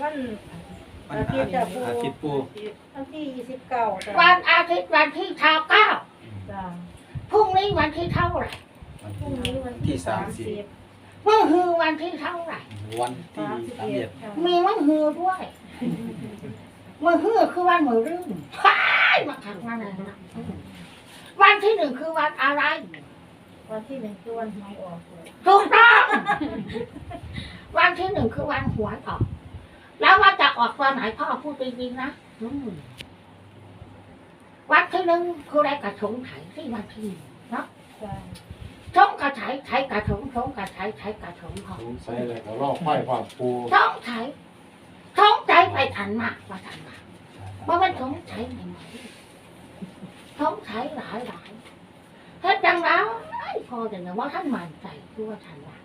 มื่อนี้วันวันอาทิตย์จะปูอาทิตย์ปูวันที่ยี่สิบเก้าจ้ะวันอาทิตย์วันที่เท่าเก้าจ้ะพรุ่งนี้วันที่เท่าไหร่วันพรุ่งนี้วันที่ที่สาสามมสิสิบบเมื่อฮือวันที่เท่าไหร่วันที่สามสิบสามเอ็เอ็ดดค่ะมีวันฮือด้วยเมื่อฮือคือวันมือรื่นพายมาขังมาเลยนะวันที่หนึ่งคือวันอะไร วันที่หนึ่งคือวันหวยออกเลยถูกต้องวันที่หนึ่งคือวันหวยออก แล้วว่าจะออกตอนไหนพ่อพูดจริงๆนะอืมวันที่หนึ่งคือได้กระชงไถที่วันที่หนึ่งเนาะจ้ะชงกระไถไถกระชงชงกระไถไถกระชงพอสงสัยอะไรก็รอบไฟความปูท้องไถท้องใจไปอันมากว่าทันมาว่ามันท้องไถไหนไหมท้องไถหลายหลายเฮ็ดจังแล้วพอแต่เนี่ยว่าท่านมั่นใจคือว่าท่านว่า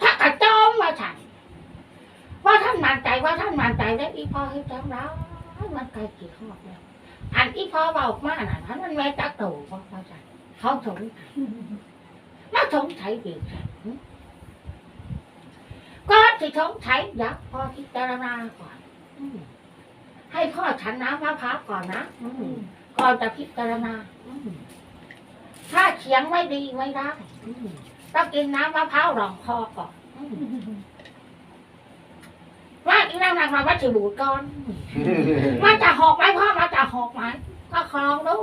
พระกระจอมมาฉัน ว่าท่านมั่นใจว่าท่านมั่นใจแล้วอีพ่อเฮ็ดจังแล้วมันไกลกี่ข้อแล้วอันอีพ่อเบามาน่ะนั้นมันแม่ตะโตว่าว่าฉันเขาสงสัยมาสงสัยดีฉันก็ที่ท้องใช้ยักษ์พอพิจารณาก่อนให้พ่อฉันน้ำมะพร้าวก่อนนะก่อนจะพิจารณาถ้าเขียงไม่ดีไม่ได้ต้องกินน้ำมะพร้าวรองคอก่อน ว่าอีนั่งนั่งมาว่าจะบูดก่อนมันจะหกไหมพ่อมันจะหกไหมก็คลองดู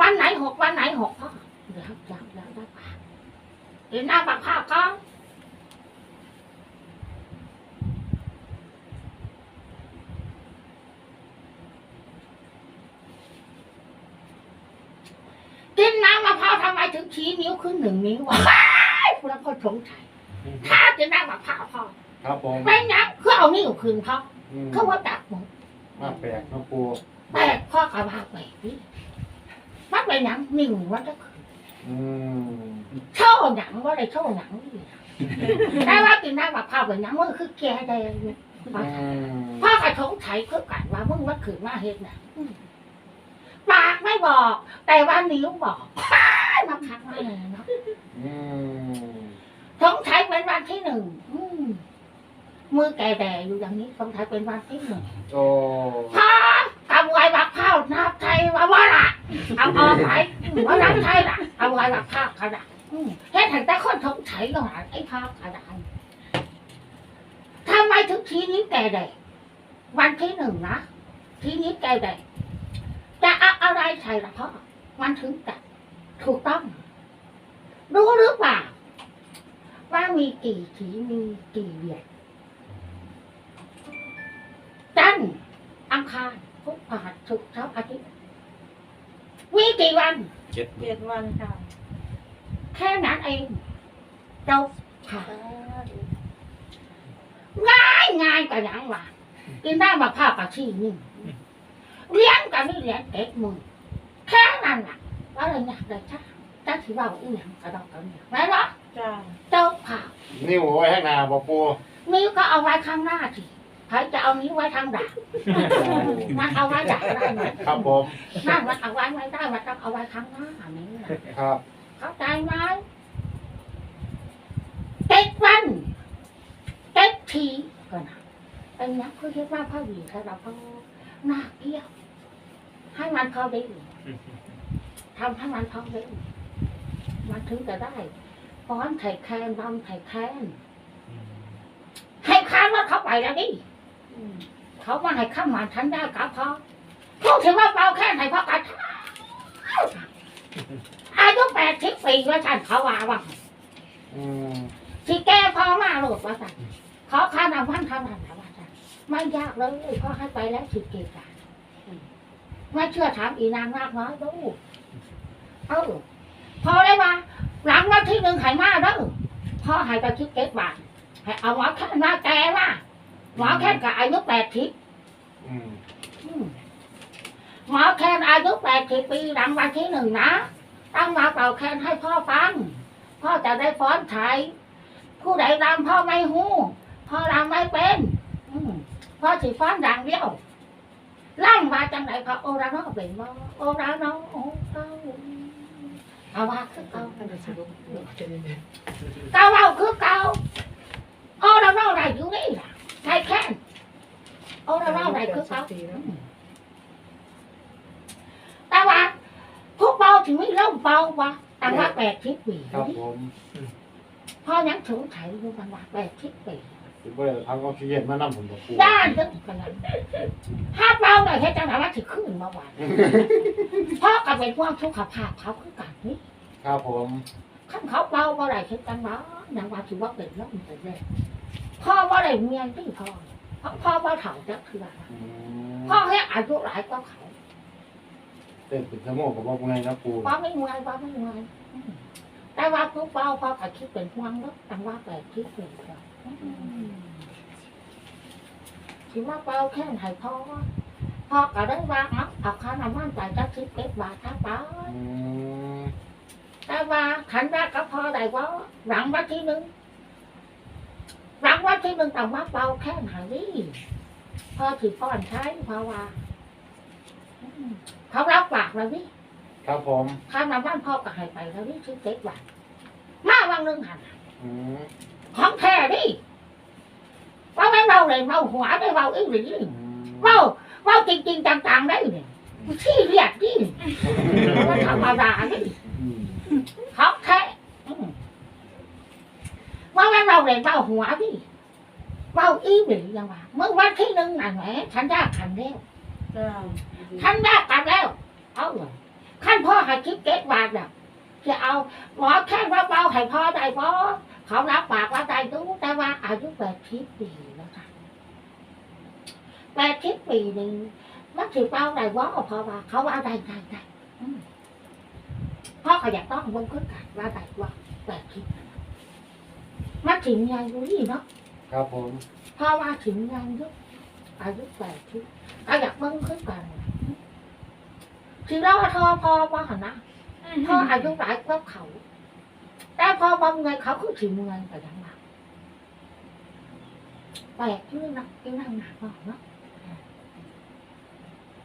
วันไหนหกวันไหนหกพ่อเดี๋ยวเดี๋ยวเดี๋ยวได้ปะกินน้ำมะพร้าวก่อนกินน้ำมะพร้าวทำไมถึงชี้นิ้วขึ้นหนึ่งนิ้ววะคุณแล้วก็สงสัยถ้ากินน้ำมะพร้าวพอครับผมไม่นับ คือเอานิ้วขึ้นพออืมเขาว่าดักหมดมาแปลกนะปูแปลกพ่อกระบาแปลกนี่มันเป็นหนังนิ้วมันก็คืออืมโชว์หนังว่าอะไรโชว์หนังนี่แต่ว่ากินน้ำมะพร้าวเป็นหนังมันคือแก่แดงเนี่ยอืมพ่อกระสงสัยคือกันว่ามึงมันขืนมาเห็นน่ะอืมปากไม่บอก แต่ว่านิ้วบอกมาคักมาเลยเนาะ อืม สงสัยเป็นวันที่หนึ่งอืม มือแก่แดอยู่อย่างนี้สงสัยเป็นวันที่หนึ่งโอ้พากำไว้บักข้าวนับไทยว่าว่าละเอาออกไปว่านับไทยละเอาไว้บักข้าวกระดาษอืมเฮ็ดให้แต่คนสงสัยก็หาไอ้ข้าวกระดาษทำไมถึงทีนี้แก่แดวันที่หนึ่งนะทีนี้แก่แดจะเอาอะไรใส่ละพ่อมันถึงจะถูกต้องรู้หรือเปล่าว่ามีกี่สีมีกี่เหรียญ จันทร์อังคารพุธพฤหัสศุกร์เสาร์อาทิตย์มีกี่วัน เจ็ดเจ็ดวันค่ะแค่นั้นเองจบค่ะง่ายง่ายกันยังวะกินได้มาผ้ากับที่นี่เลี้ยงกันนี่เลี้ยงเอ็ดมือแค่นั้นแหละว่าอะไรเนี่ยแต่ถ้าถ้าถือว่าอีหยังกระดอกกระเดียแม่เนาะจ้ะจบค่ะนิ้วไว้ข้างหน้าบ่ปูนิ้วก็เอาไว้ข้างหน้าทีใค รจะเอานิ้วไว้ทางดักมันเอาไว้ดักได้ไหมครับผมนั่นมันเอาไว้ไม่ได้มันต้องเอาไว้ข้างหน้านี้นะครับ เข้าใจไหมเจ็ดวันเจ็ดทีก็นะเป็นนักคือคิดว่าพ่อหญิงถ้าเราพ่อหน้าเกี้ยวให้มันพอดีทำให้มันพอดีมันถึงจะได้ฟ้อนไข่แคนรำไข่แคนให้ค้านว่าเขาไปแล้วดิอืม เขาว่าให้ข้ามมาฉันได้กับเขาพูดถึงว่าเบาแค่ไหนเพราะกันอายุแปดสิบปีว่าฉันเขาว่าว่าอืมสิแก้พอมาหลดว่าฉันเขาข้านำพันเท่านั้นว่าฉันไม่ยากเลยเพราะให้ไปแล้วสิเกตาไม่เชื่อถามอีนางมากน้อยดูเออพอได้มาหลังวันที่หนึ่งหายมาเด้อพ่อหายไปคิดเก็บบาทให้เอาหมอแค่มาแกมา หมอแค่กับอายุแปดสิบอืมอืมหมอแคนอายุแปดสิบปีหลังวันที่หนึ่งนะตั้งมาเป่าแคนให้พ่อฟัง พ่อจะได้ฟ้อนไทยผู้ใดรำพ่อไม่หูพ่อรำไม่เป็นอืมพ่อสิฟ้อนอย่างเดียวล่ำมาจังไหนพระโอราโนเป็นบ่โอราโนโอเก้าเอาว่าคือเก่าเก้าเอาคือเก่าโอราโนอะไรอยู่นี่ล่ะ ใช่แค่นเอาเราเล่าอะไรคือเขาแต่ว่าผู้เบาถึงไม่เล่าเบาวะแต่ว่าแปดทิศปีครับผมพ่อยังสงสัยอยู่กันว่าแปดทิศปีสิบ่ได้ทำออกซิเจนมานํผมบ่ปูด้านถึงขนาดถ้าเบาหน่อยแค่จังหวะว่าถึงขึ้นมาวันพ่อกับเป็นพวกสุขภาพเขาคือกันนี่ครับผมขั้นเขาเบาบ่ได้เช่นกันว่าอย่างว่าถือว่าเป็นแล้วมันเป็นแรง พ่อว่าได้เมียที่พ่อเพราะพ่อว่าเถ่าจะคืออะไรอืมพ่อให้อายุหลายก็เขาเต้นเป็นชั่วโมงก็บ่เมื่อยนะปูพ่อไม่เมื่อยพ่อไม่เมื่อยอืมแต่ว่าทุกเบาพ่อก็คิดเป็นห่วงเนาะแต่ว่าแต่คิดเป็นแล้วถือว่าเบาแค่ไหนพ่อพ่อก็ได้วางเอาเอาค่าน้ำมันจ่ายจักสิบเอ็ดบาทถ้าเบาอืมแต่ว่าขันแรกก็พอได้ว่าหลังวันที่หนึ่ง หลังวันที่หนึ่งแต่ว่าเบาแค่ไหนนี่พอถือป้อนใช้เพราะว่าอืมเขารับปากแล้วนี่ครับผมข้ามน้ำบ้านพ่อก็ให้ไปแล้วนี่ชื่อเจ็ดวันมาวันหนึ่งหันอืมของแท้ดิว่าไม่เราเลยเราหัวไม่เราอีหรืออืมเราเราจริงๆจังๆได้เนี่ยที่เรียกดิมันธรรมดาดิอืมเขาแค่อืม ว่าว่าเราเรียนเบาหัวดิเบาอีหรือยังวะเมื่อวันที่หนึ่งน่ะแหมฉันยากขันแล้วจ้าฉันยากกันแล้ว เอาเลยขั้นพ่อให้คิดเก็ตบาทน่ะจะเอาหมอแค่ว่าเบาให้พ่อได้พอเขารับปากว่าได้ดูแต่ว่าอายุแปดสิบปีแล้วค่ะแปดสิบปีหนึ่งมันถือเบาได้ว่าเพราะว่า เขาว่าได้ได้ได้อืมพ่อก็อยากต้องวงขึ้นกันว่าได้ว่าแปดสิบมัน ถึงยังรู้นี่เนาะครับผมเพราะว่าถึงยังยุอายุแปดสิบก็อยากเบิ่งขึ้นกันถึงเราทอพอว่าหันนะพ่ออายุหลายกว่าเขา แต่พอบำเงินเขาคือถึงเงินแต่ยังไงแปลกชื่อนะที่นั่งหนักบอกเนาะ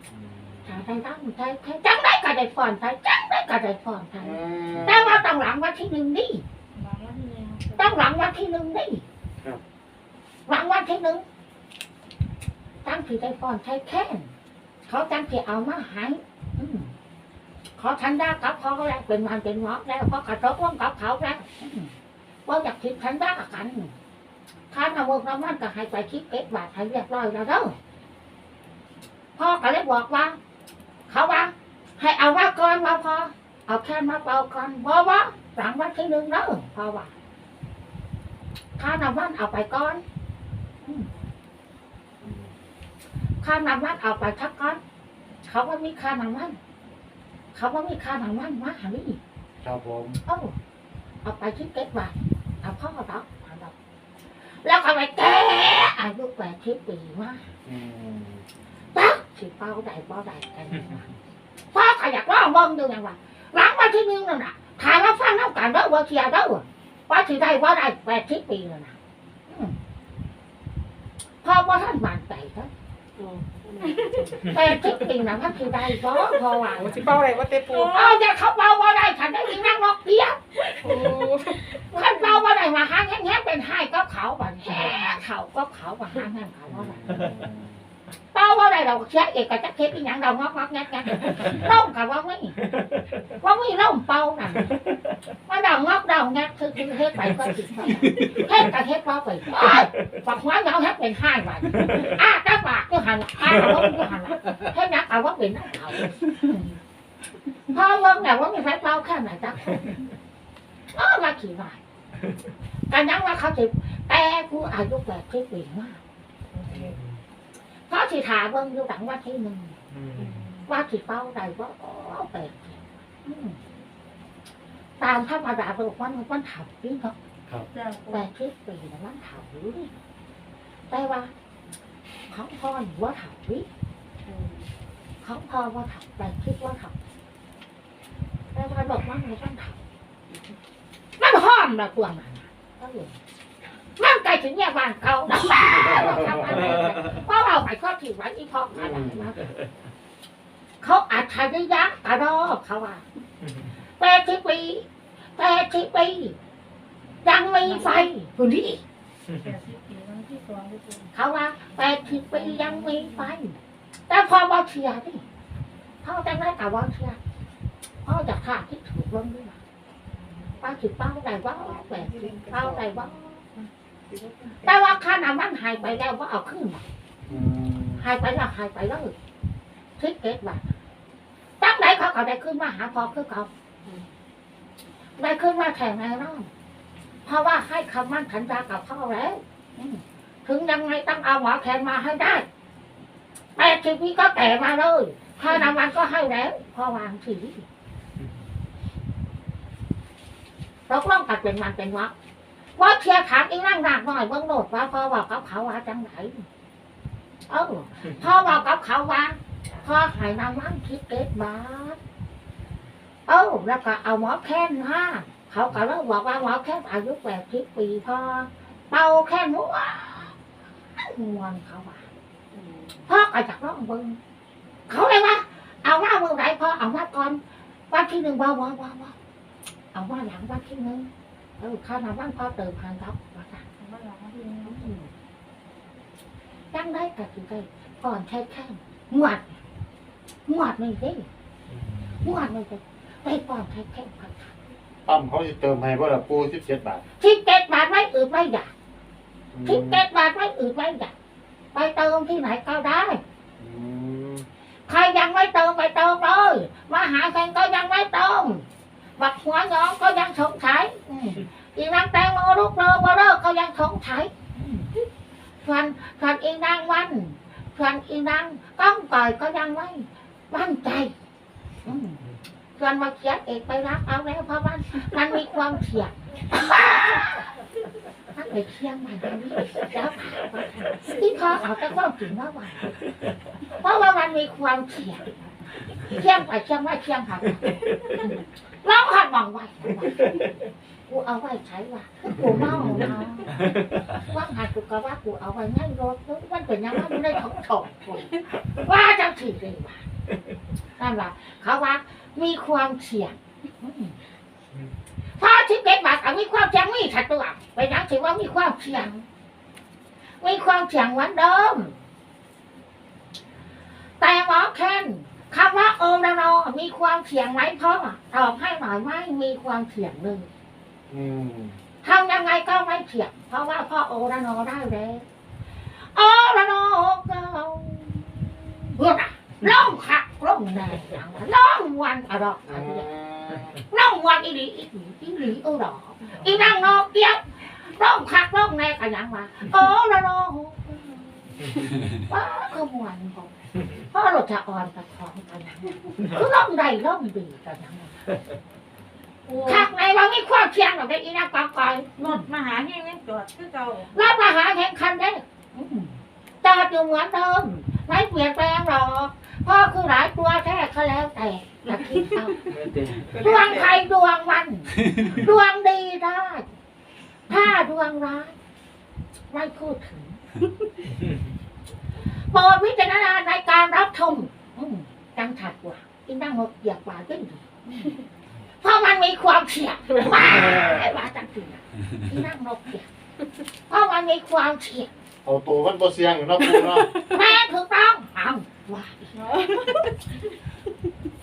อืมถ้าได้ตั้งใจจังได้ก็ได้ฟอนใจจังได้ก็ได้ฟอนใจอืมแต่ว่าต้องหลังวันที่หนึ่งนี่บางวันเนี่ย ต้องหลังวันที่หนึ่งนี่ครับ หลังวันที่หนึ่งตั้งที่ได้ฟอนใจแค่นเขาจังที่เอามาใหายเขาทันได้กับเขาแล้วเป็นวันเป็นงอกแล้วเขากระทบร่วมกับเขาแล้วอืมว่าอยากคิดทันได้กันข้าน้ำมันน้ำมันก็ให้ไปคิดเก็บบาทให้เรียบร้อยแล้วเด้อพ่อก็เลยบอกว่า เขาว่า ให้เอาว่าก่อนมาพอเอาแค่มาเป่าก่อนบ่ว่าหลังวันที่หนึ่งเด้อพ่อว่า ข้าน้ำมันเอาไปก่อนอืมข้าน้ำมันเอาไปทักก่อน เขาว่ามีค่าน้ำมันเขาว่ามีค่าน้ำมันมาหานี่ครับผมเอ้าเอาไปที่เก็บบาทเอาพ่อรับเอาดอกแล้วก็ไปแก้อายุแปดสิบปีมาอืมปั๊บสิเป้าได้เป้าได้กันมาพ่อก็อยากร้องเบิ่งดูไงว่าหลังวันที่หนึ่งนั่นน่ะถามว่าฟังน้ำกันเด้อว่าเชียร์เด้อ ว่าสิได้ว่าได้แปดสิบปีแล้วนะอืมพ่อว่าท่านบานใจครับแปดสิบปีนะท่านสิได้บ่พอว่าโอ้สิเป้าอะไรว่าเตปูเอาอย่าเขาเบาว่าได้ฉันได้ยินนั่งนกเดียวโอ้ขันเบาว่าได้มาหาแง่ๆเป็นให้ก็เขาบันแห่เขาก็เขาบันหาแง่เขาว่าได้ เป้าได้เราเช็คเอกกับจักเทปอีหยังเรางอกงอกแง่แง่ร่มกับว่าไม่ว่าไม่ร่มเป้านั่นมาดางอกดาวแง่คือคือเฮ็ดไปก็ติดไปเฮ็ดกับเฮ็ดเป้าไปฝักหัวเหงาเฮ็ดเป็นห้ไปอ้าตาปากก็หันอ้าตาก็หันเฮ็ดนักเอาว่าเป็นนักเขาพ่อเบิ่งแต่ว่ามีไฟเป้าแค่ไหนจักคนเออมาขี่มากันยังว่าเขาจะแต่กูอายุแปดสิบปีมาก เพราะสิถาเบิ่งอยู่หลังว่าที่หนึ่งอืมว่าสิเป้าใดว่าอ๋อแปดสิบอืมตามธรรมดาบอกว่ามันมันเถาดิเนาะจ้าแปดสิบปีนะมันเถาดิแต่ว่าของพ่อหรือว่าเถาดิของพ่อว่าเถาแปดสิบว่าเถาแต่ว่าบอกว่ามันมันเถามันห้อมละตัวมันน่ะก็เลยมั นไกลถึงแยกบ้านเก่าแล้วเพราะเราไปก็ถือไว้ที่พ่ออะไรนะเขาอัจฉริยะกระดอกเขาว่าแปดสิบปีแปดสิบปียังมีไฟคนนี้แปดสิบปีวันที่สองที่ปูเขาว่าแปดสิบปียังมีไปแต่พอว่าเชียร์นี่เขาจะได้กับว่าเชียร์เขาจะขาดที่ถูกลงด้วยป้าสิเป้าได้ว่าแปดสิบเป้าได้ว่า แต่ว่าค่าน้ำมันหายไปแล้วว่าเอาขึ้นมาอืมหายไปแล้วหายไปแล้วทิศเกตบาทตั้งไหนเขาก็ได้ขึ้นมาหาพอคือเขาได้ขึ้นมาแข่งแน่นอนเพราะว่าให้คำมั่นสัญญากับเขาแล้วอืมถึงยังไงต้องเอาหมอแคนมาให้ได้แปดสิบปีก็แก่มาเลยค่าน้ำมันก็ให้แล้วพอวางสีเราต้องตัดเป็นมันเป็นวัก ว่าเชียร์ถามอีนั่งหนักหน่อยเบื้องโนดว่าพอบอกกับเขาว่าจังไหนเออพ่อบอกกับเขาว่าพ่อหายน้ำมันคิดเก็บบาทเออแล้วก็เอาหมอแค้นมาเขาก็เลยบอกว่าหมอแค้นอายุแปดสิบปีพ่อเป่าแค้นหัวงวนเขาว่าพ่อก็จักร้องเบิ้งเขาเลยว่าเอาหน้าเมืองไหนพ่อเอาหน้าก่อนวันที่หนึ่งว้าวว้าวว้าวว้าเอาว่าหลังวันที่หนึ่ง เออข้าน้ำมันพ่อเติมพันครับว่าสั่งบ้านหลังที่นี่ยังได้แต่ถึงได้ก่อนแค่แค่งวดงวดไม่ได้งวดไม่ได้ได้ก่อนแค่แค่พันปั๊มเขาจะเติมให้บ่ละปูสิบเจ็ดบาททิเก็ตบาทไม่อืดไม่อยากอืมทิเก็ตบาทไม่อืดไม่อยากไปเติมที่ไหนก็ได้อืมใครยังไม่เติมไปเติมเลยมาหาแฟนก็ยังไม่เติมบักหัวน้องก็ยังสงสัย อีนางแตงโมลูกเรือเบอเรอก็ยังสงสัยอืมส่วนส่วนอีนางวันส่วนอีนางก้องก่อยก็ยังไม่มั่นใจอืมส่วนมาเขียนเอกไปรับเอาแล้วเพราะมันมันมีความเสี่ยงถ้าไปเที่ยงมันแล้วที่พอเอาแต่ความจริงมาว่าเพราะว่ามันมีความเสี่ยงเที่ยงไปเที่ยงมาเที่ยงหักร้องหัดหวังไว้ กูเอาไว้ใช้ว่ะกูเมาเนาว่างหัดกูก็ว่ากูเอาไว้ง่ายรถมันเป็นยังไงมันได้ของถกว่าจังสิเลยว่ะนั่นว่ะเขาว่ามีความเสี่ยงอืมพอที่เป็นบาทมีความเสี่ยงมีถัดตัวไปยังถือว่ามีความเสี่ยงมีความเสี่ยงเหมือนเดิม แต่หมอแคนคำว่าโอมระนอมีความเสี่ยงไหมพ่อตอบให้หน่อยไม่มีความเสี่ยงเลย อืมทำยังไงก็ไม่เสี่ยงเพราะว่าพ่อโอระโนได้แล้วโอระโนเก่าเพื่อนอะล่องคักล่องแดงล่องวันอะดอกอือะมเดียวล่องวันอีหลีอีหลีอีหลีเออดอกอีนั่งนอกเดียวล่องคักล่องแน่กันยังมาโอระโนอว้าขมวนของพราะเราจะอ่อนกับของกันนะคือร่องใดร่องดีกันนะ ปูข้างในเราไม่ความเชียงหรอกได้อีนักกองกอยรถมหาเฮงยังจอดคือเก่ารับมาหาแข่งขันได้อืมจอดอยู่เหมือนเดิมไม่เปลี่ยนแปลงหรอกพ่อคือหลายตัวแท้ก็แล้วแต่อย่าคิดเอาดวงใครดวงมัน ดวงดีได้ ถ้าดวงร้ายไม่พูดถึงโปรดวิจารณาในการรับชมอืมจังถัดกว่าที่นั่งหกเหยียบกว่าขึ้น เพราะมันมีความเสี่ยงว้ายว่าจังจริงอะที่นั่งนกเหยียบเพราะมันมีความเสี่ยงเอาตัวมันบ่เสียงอยู่เนาะปูเนาะแม่ถูกต้องเอาว่า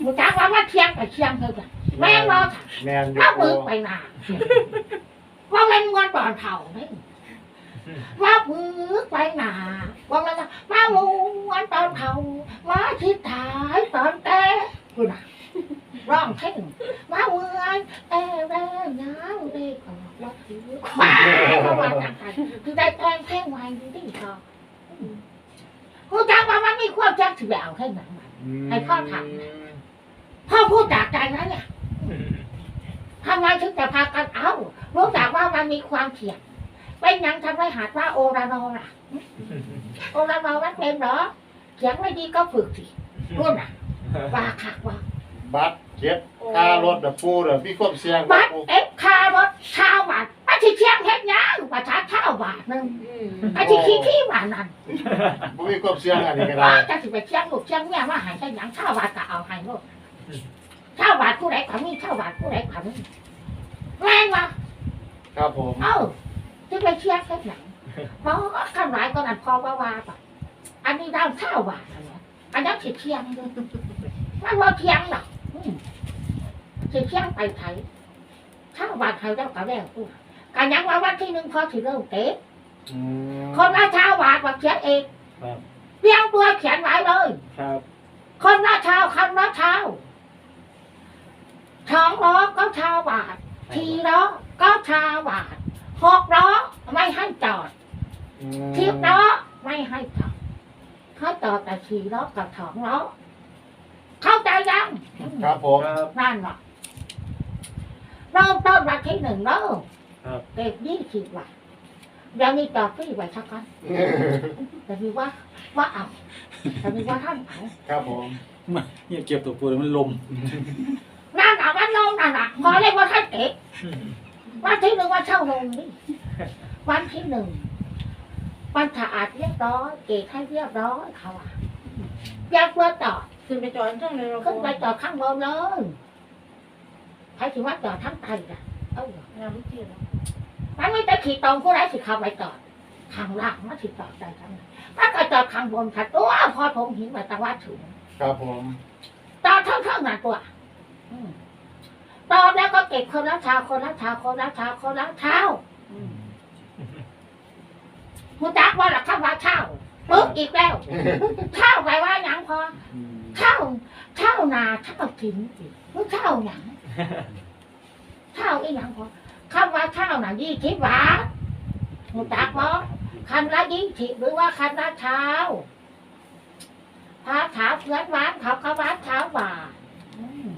มึงจ้างว่าว่าเชียงไปเชียงเถอะแม่รอถ่แม่นอยู่เอาปูมือไปหนาว่าเป็นงวนตอนเท่าไหมว่ามือไปหนาว่ามันว่ามูวันตอนเท่าว่าทิศท้ายตอนแก่คุณน่ะ ร้องเพลงว่ามือเอ้แร่ย้าวเด็กก็ว่าถือว่าเพราะว่าต่างกันคือได้แต่งเพลงไว้ดูดิค่ะกูจังว่ามันมีความจักถือเอาให้หนังมันให้พ่อทำนะพ่อพูดจากใจนะเนี่ยทำไมถึงจะพากันเอารู้จักว่ามันมีความเสี่ยงเป็นหยังทำให้หาดว่าโอรานอล่ะโอรานอมันเป็นเหรอเขียงไม่ดีก็ฝึกสิรุ่นอะว่าคักว่าบัตร เก็บค่ารถเด้อปูเด้อมีความเสี่ยงบ่บัตรปูเอ็กคารถชาวบาทอาทิเชียงเฮ็ดหยังประชาชาวบาทหนึงอาทิขี้ขี้บาทนั่นบ่มีความเสี่ยงอันนี้ก็ว่าได้จะสิไปเชียงลูกเชียงแม่ว่าใหายใช่หยังชาวบาทก็เอาให้ลูกชาวบาทผู้ใดขมีชาวบาทผู้ใดขมีแม่งว่าครับผมเอ้าจะไปเชียร์แค่ไหนเพราะข้างหลายก็นั่นพอว่าว่าแบบอันนี้ดาวเท่าบาทอันเนี้ยอันนั้นสิเที่ยงเลยมันว่าเที่ยงหรอกอืม สิเที่ยงไปไทยเท่าบาทไทยแล้วก็แล้วตัวกันยังว่าวันที่หนึ่งพอสิเริ่มเตะอืมคนละเท่าบาทว่าเขียนเองครับเรียงตัวเขียนไว้เลยครับคนละเท่าคำละเท่าสองล้อก็เท่าบาททีล้อก็เท่าบาทหกล้อไม่ให้จอดอืมสิบล้อไม่ให้จอดเขาจอดแต่สี่ล้อกับสองล้อเข้าใจยัง ครับผม ครับนั่นหรอกเริ่มต้นวันที่หนึ่งเริ่มครับเก็บยี่สิบบาทเดี๋ยวมีต่อพี่ไว้สักกันแต่มีว่า ว่าเอาแต่มีว่าท่านเอาครับผม มาเนี่ยเก็บตัวปูแล้วมันลมนั่นอะวันลงนั่นอะพอเรียกว่าท่านเก็บวันที่หนึ่งวันเช่าลงนี่วันที่หนึ่งวันสะอาดเรียบร้อยเก็บให้เรียบร้อยเขาอะแยกเพื่อต่อ ขึ้นไปจอดช่องเลยเราขึ้นไปจอดข้างบนเลยใครถือว่าจอดทั้งไตอะเอองานลูกเจียนมันไม่จะขี่ตรงผู้ร้ายสิขับไปจอดข้างล่างมันสิจอดได้ทั้งนั้นถ้าก็จอดข้างบนขัดตัวพอผมหินมาตะวัดถึงครับผมจอดเท่าเท่านั้นตัวอืมตอนแล้วก็เก็บคนละเท้าคนละเท้าคนละเท้าคนละเท้าคุณจักว่าหลักคำว่าเท้าปึ๊กอีกแล้วเท้าไปว่าหยังพออืม เท่าเท่านาเท่าถิ่นอีกหรือเท่าหยังเท่าอีหยังพอคำว่าเท่าน่ะยี่สิบบาทหูจักบ่คันละยี่สิบหรือว่าคันละเท้าพาถาเพื่อนบ้านเขาเขาบ้านเท้าบาทอืม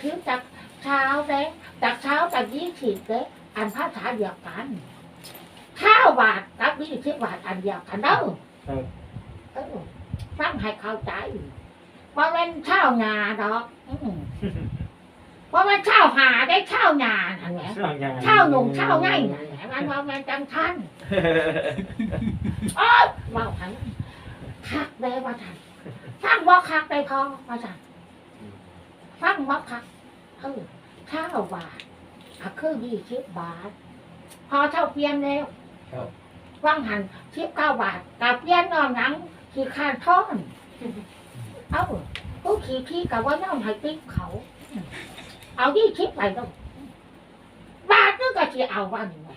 ถือจากเท้าเด้จากเท้าจากยี่สิบเด้อันภาษาเดียวกันเท่าบาทกับยี่สิบบาทอันเดียวกันเด้อครับเออ ฟังให้เข้าใจว่าเป็นข้าวงาดอกอืมว่าเป็นข้าวหาได้ข้าวงาอันเนี้ยช่างยังข้าวหนุ่มข้าวง่ายนั่นแหละมันว่ามันจังทันโอ้ยเว่าทันคักได้ว่าทันฟังบ่คักได้พอว่าทันฟังบ่คักเออข้าวบาทอะคือยี่สิบบาท พอเท่าเพียงแล้วครับว่างหันสิบเก้าบาทกับเพียนนอนหนัง ขี่คานท่อน เอ้าผู้ขี่ที่กับว่าน้องให้ติ๊กเขา เอายี่ชิปไปต้องบาทนึงก็จะเอาวันไหน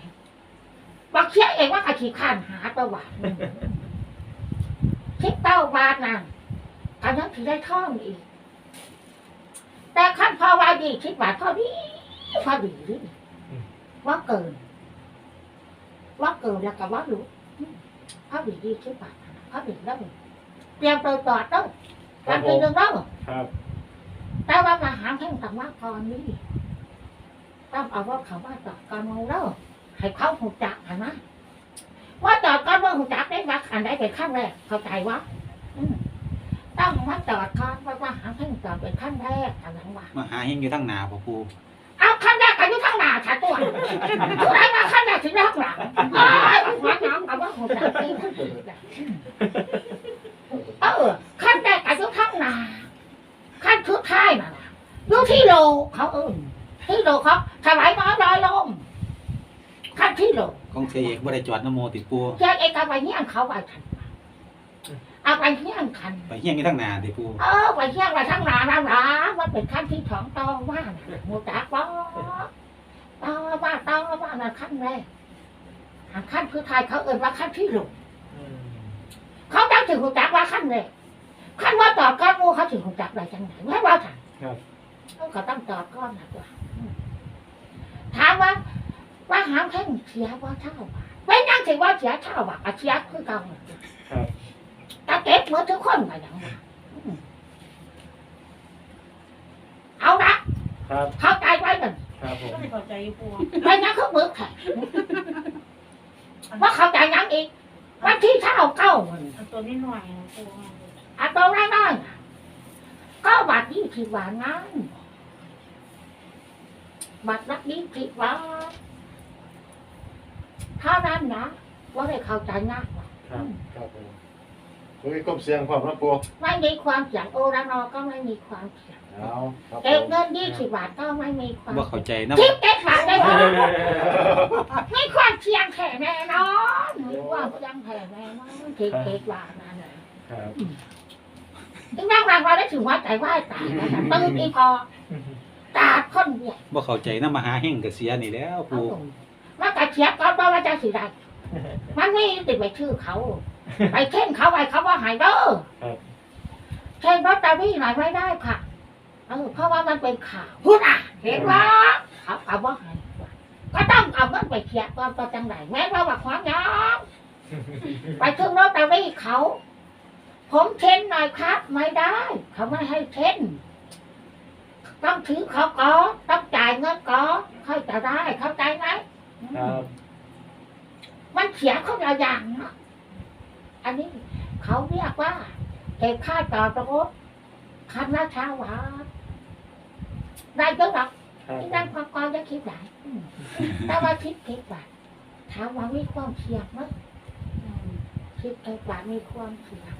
บอกเชื่อเองว่ากะขี่ข้านหาตัวบาทชิปเก้าบาทนั่นอันนั้นถือได้ท่องอีก แต่ขั้นพอว่าดีชิปบาทพอดีพอดีว่าเกินว่าเกินแล้วก็ว่ารู้พอดีดีชิปบาท พอดีแล้วเตรียมตัวจอดแล้วครักาบรผเป็นมเรื่องเล่าครับ แต่ว่ามาหาแข่งกับว่าก่อนนี่ต้องเอาว่าเขาว่าจอดก่อนมองแล้วให้เขาหูจักเห็นไหมว่าจอดก่อนว่าหูจักได้ว่าอันไหนเป็นขั้นแรกเข้าใจวะอืมต้องมาจอดก่อนว่าว่าหาแข่งจอดเป็นขั้นแรกอะไรวะมาหาเฮงอยู่ทั้งหนาพ่อปูเอาขั้นแรกอายุทั้งหนาชัดตัวผู้ใดมาขั้นแรกถึงแรกหลังเอ้ยหัว น้องกับว่าหูจักเองทั้งหมดเลยเออขั้นแรกอายุทั้งหนาขั้นชุดท้ายน่ะนะอยู่ที่โลเขาเออที่โลเขาถวายน้อยร้อยลมขั้นที่โลของเสียเอกบ่ได้จอดน้ำโมติปูเจ้าเอกเอาไปเงี้ยงเขาไปทันเอาไปเงี้ยงคันไปเฮียงอยู่ทั้งหนาติปูเออไปเงี้ยงไปทั้งหนาแล้วนะมันเป็นขั้นที่สองตองว่าน่ะหมูจักว่าตองว่าตองว่าน่ะขั้นแรกอัน ขั้นคือไทยเขาเอ่ยว่าขั้นที่โลอืมเขาตั้งถึงหูจักว่าขั้นแรกขั้นว่าต่อก้อนงูเขาถึงหูจักได้จังไหนไม่ว่าทันครับเขาก็ต้องต่อก้อนนะตัวอืมถามว่าว่าหามแค่เสียว่าเท่าบาทไม่นั่งถือว่าเสียเท่าบาทอะเสียคือเก่าน่ะครับตาเก็บเหมื่อนทุกคนไปอย่างว่าอืมเอาละครับเข้าใจไว้หนึ่งครับผมก็ไม่เข้าใจอยู่ปูไม่งั้นเขาเบิกแขก ว่าเข้าใจยังอีกวันที่เท่าเก้ามันอันตัวนี้หน่อยนะปูอะตรงนั้นได้น่ะก็บัตรยี่สิบบาทงั้นบัตรนักยี่สิบบาทเท่านั้นนะว่าได้เข้าใจง่ายกว่าครับครับผมคุยกบเสียงความรับปูไม่มีความเสียงโอรานอก็ไม่มีความเสียงคเอาครับเก็บเงินยี่สิบบาทก็ไม่มีความบ่เข้าใจนำทิปเก็บบาทได้ไหมไม่ความเชียงแข่แน่นอนไม่ความเชียงแข่แน่นอนทิปเก็บบาทนั่นแหละครับถึงนั่งรางวัลได้ถึงว่าใจว่าตายนะตื่นอีพอตาคนเดียวบ่เข้าใจนำมหาเฮงก็เสียนี่แหล้วเอาปูตรงว่ากระเชียบก็เพราะว่าจะสิได้มันไม่ติดไปชื่อเขา ไปเข่นเขาไปเขาว่าหายเด้อครับเข่นรถตาวี่หน่อยไม่ได้ค่ะเออเพราะว่ามันเป็นข่าวพูดอะ เห็นว่าเขาเอาว่าหายก็ต้องเอาเงินไปเคลียร์ก่อนต่อจังไหนแม้ว่าว่าความยาว ไปถึงรถตาวี่เขา ผมเช่นหน่อยครับ ไม่ได้ เขาไม่ให้เช่นต้องถือเขาก่อนต้องจ่ายเงินก่อนค่อยจะได้เข้าใจไหมครับมันเสียคนละอย่างเนาะอันนี้เขาเรียกว่าเก็บค่าจอดรถคันละเช้าวัดได้ก็หรอกครับที่นั่งพอกรจะคิดได้อืมแต่ว่าคิดเก็บว่าถามว่ามีความเสี่ยงไหมอืม คิดเก็บว่ามีความเสี่ยง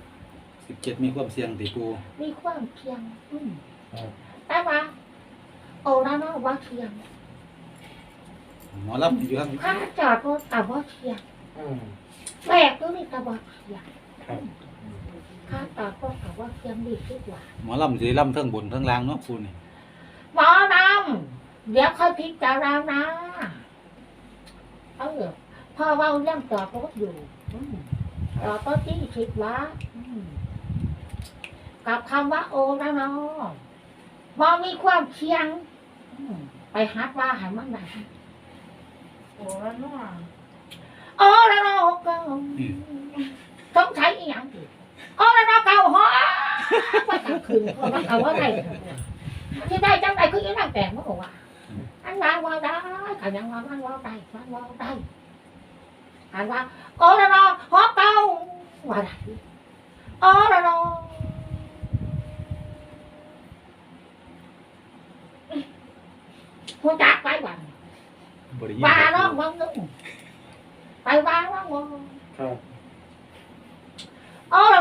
17มีความเสี่ยงติปูมีความเสี่ยงอืมครับแต่ว่าโอ้แล้วเนาะว่าเสี่ยงหมอรับอยู่ครับค่าจอดรถกับว่าเสี่ยงอืมแบกก็มีกับว่าเสี่ยงครับค่าจอดรถกับว่าเสี่ยงดีที่กว่า หมอลำสิลำเทั้งบนเทั้งล่างเนาะปูนี่หมอนำเดี๋ยวค่อยพิจารณาเออพ่อเว่าเรื่องจอดรถอยู่อืม จอดรถที่คิดว่าอืมกับคำว่าโอแล้วเนาะบอมีความเคียงไปฮัดว่าหายมันได้โอแล้วเนาะโอแล้วเนาะก็ต้องใช้อีกอย่างอีกโอแล้วเนาะเก่าหัวว่าจะคืนว่าเอาว่าไงที่ได้จังไรคือยังนั่งแต่งเมื่อวาอันว่าว่าได้ขันยังว่าว่าได้ว่าได้ว่าว่าได้ โอ้ละนอหัวจักไปวันบ่ได้ยินว่าน้องวังนึงไปว่าน้องวังครับโอ้ล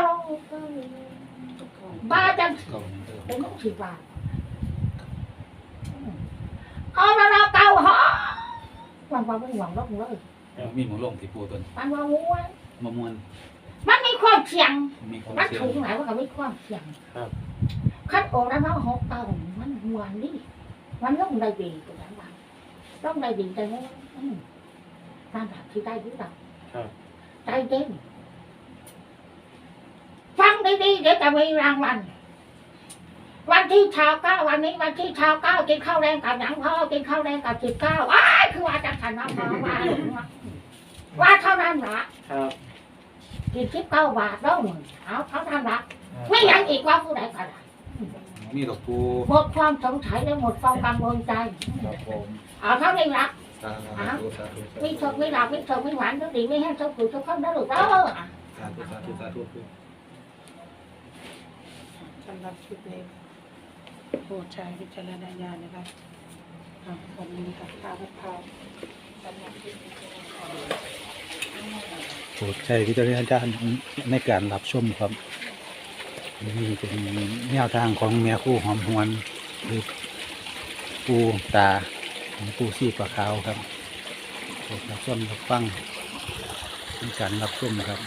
ะนอบ้าจังเก่านี่เด้อเป็นลูกศิษย์ว่าโอ้ละนอเก้าฮอวันว่าไม่หวังรบเลยมีหมูลงติปูตัวนี้มันว่าม้วนมะม่วนมันมีความเสี่ยง มีความมันเสี่ยง ถูกไหนว่าก็มีความเสี่ยงครับ คัดโอแล้วน้องหกเต้ามันมวนดิมันต้องได้ดีกว่านั้นบ้างต้องได้ดีแต่ว่าอืมตามแบบที่ได้รู้ดับครับ ใจเย็นฟังดีๆเดี๋ยวจะมีรางวัลวันที่ชาวเก้าวันนี้วันที่ชาวเก้ากินข้าวแรงกับหนังพ่อกินข้าวแรงกับสิบเก้าอ้ายคือว่าจะขันน้องพ่อว่า ว่าเท่านั้นละครับกินสิบเก้าบาทแล้วมึงเอาเท่านั้นละไม่ยังอีกว่าผู้ใดก็ได้มีดอกปูหมดความสงสัยและหมดความกังวลใจครับผมเอาเท่านี้ละสาธุสาธุวิชกวิลาวิชกวิหวานทุกดีไม่แห้งทุกข์ทุกคนได้หรือเปล่าสาธุสาธุสาธุปูสำหรับคลิปนี้โปรดใช้วิจารณญาณนะคะอะขอบคุณค่ะข้าวข้าวสำหรับคลิปนี้ก็ขอบคุณ โปรดใช้วิจารณญาณในการรับชมครับนี่เป็นแนวทางของแม่คู่หอมหวนหรือปูตาของปูซีปลาขาวครับโปรดรับชมรับฟังในการรับชมครับ